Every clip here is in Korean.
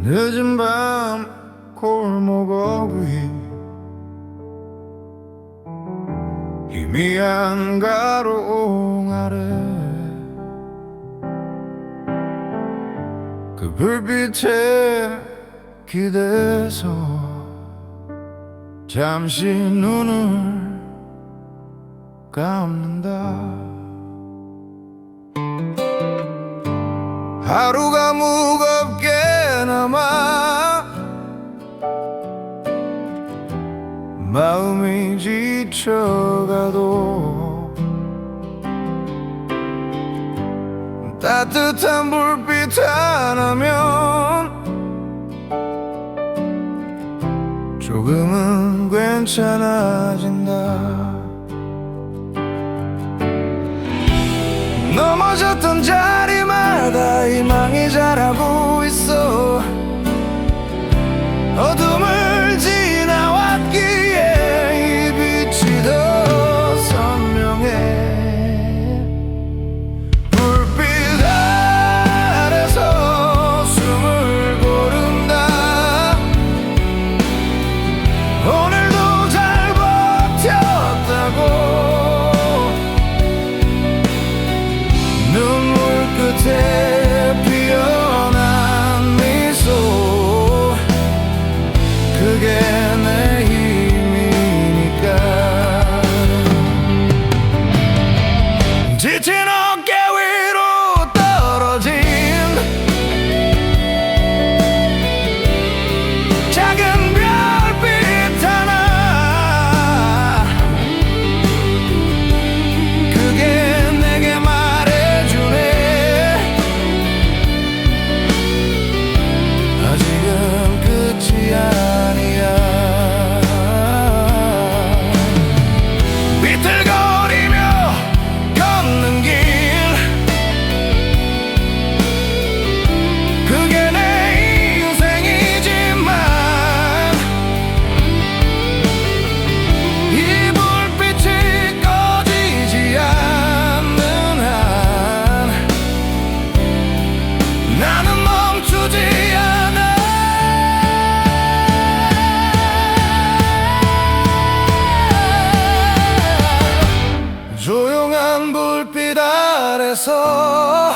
늦은 밤 골목 어귀. 희미한 가로옹 아래. 그 불빛에 기대서 잠시 눈을 감는다. 하루가 무겁 마음이 지쳐가도 따뜻한 불빛 하나면 조금은 괜찮아진다. 넘어졌던 자리마다 희망이 자라고 있어. 어둠을 끝에 피어난 미소. 그게 아래서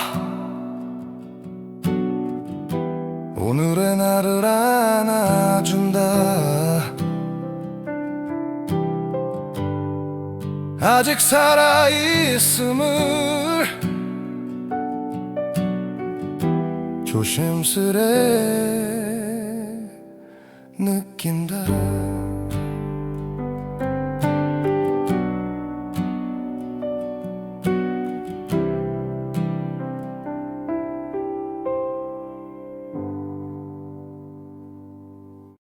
오늘의 나를 안아준다. 아직 살아있음을 조심스레 느낀다